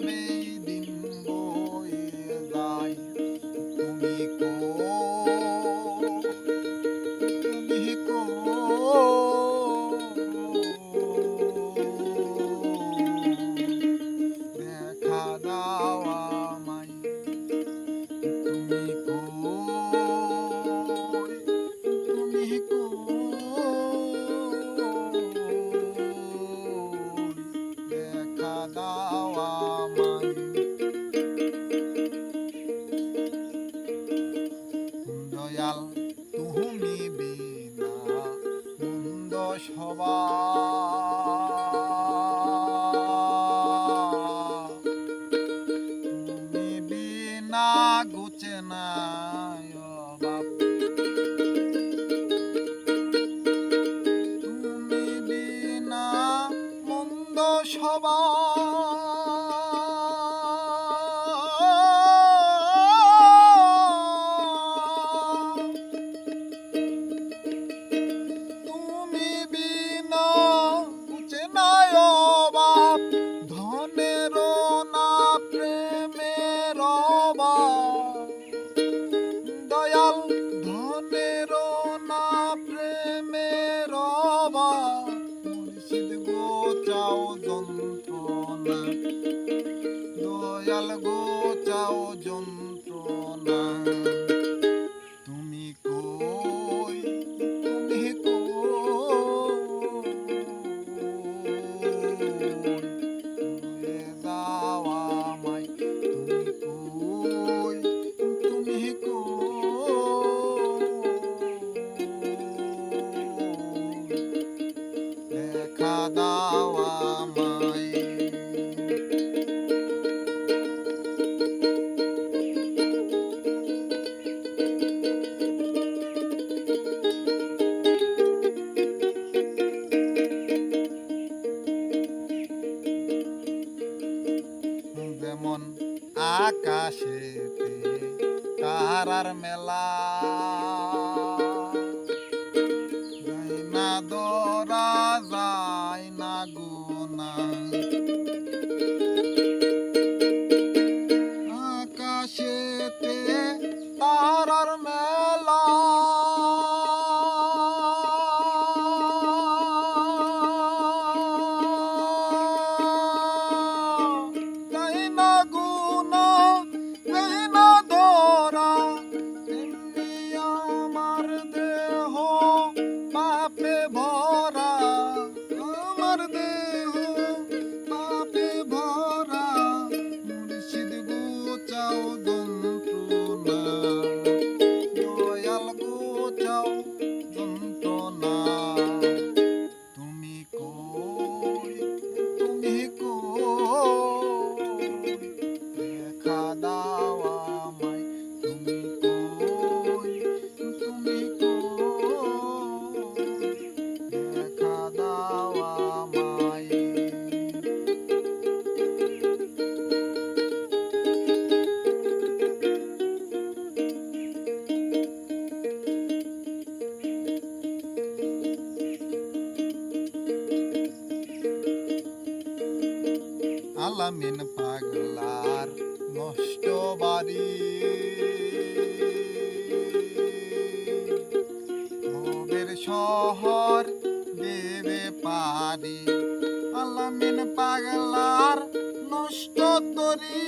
me. তুমি বিনা মন্দ সবা তুমি বিনা গুছে নাই তুমি বিনা মন্দ সবা চাও যন্ত্রণা দয়াল গো চাও যন্ত্রণা। তুমি কই দেখা দাওয়া যেমন তারার মেলা। যায় tchau. আলামিন পাগলার নষ্ট বাড়ি ভোগের শহর দেবে পারি আলামিন পাগলার নষ্ট তরি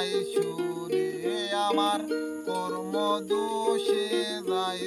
যাই সুরে আমার কর্ম দোষে যাই